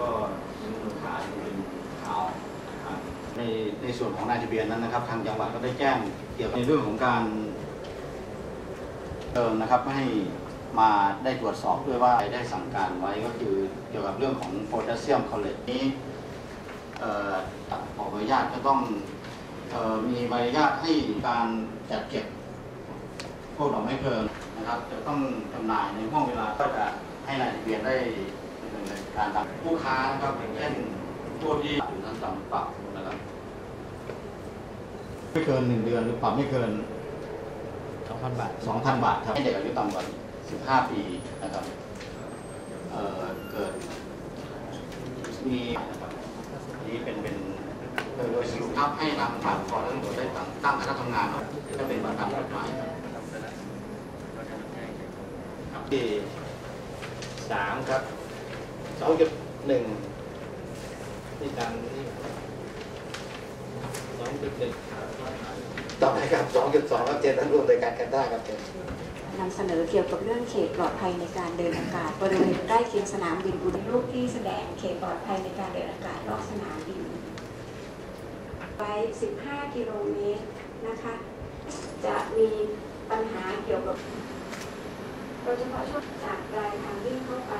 ก็นิ้วมือขายเป็นขาวนะครับในในส่วนของนายทะเบียนนั้นนะครับ ทางจังหวัดก็ได้แจ้งเกี่ยวกับในเรื่องของการเติมนะครับให้มาได้ตรวจสอบด้วยว่าได้สั่งการไว้ก็คือเกี่ยวกับเรื่องของโพแทสเซียมคอเรตนี้เอ่อขออนุญาตก็ต้องออมีใบอนุญาตให้การจัดเก็บพวกดอกไม้เพลิงนะครับ จะต้องจำหน่ายในห้องเวลาก็จะให้นายทะเบียนได้ การตามผู้ค้านะครับอย่างเช่นผู้ที่อยู่ทั้งจำปรับนะครับไม่เกินหนึ่งเดือนหรือปรับไม่เกินสองพันบาทสองพันบาทครับให้เด็กอายุต่ำกว่าสิบห้าปีนะครับเอ่อเกิดมีนะครับอันนี้เป็นเป็นโดยโดยสรุปครับให้ทางฝ่ายปกครองและตำรวจได้ตั้งตั้งคณะทำงานครับจะเป็นประธานกฎหมายครับที่สามครับ สองจุดหนึ่งนี่ตามนี่สองจุดหนึ่งต่อไปครับ2.2ครับเจนท่านร่วมในการกันได้ครับเจนนำเสนอเกี่ยวกับเรื่องเขตปลอดภัยในการเดินอากาศบริเวณใกล้เคียงสนามบินอุดรรูปที่แสดงเขตปลอดภัยในการเดินอากาศรอบสนามบินไป 15 กิโลเมตรนะคะ จะมีปัญหาเกี่ยวกับโดยเฉพาะช่วงจากปลายทางวิ่งเข้าไป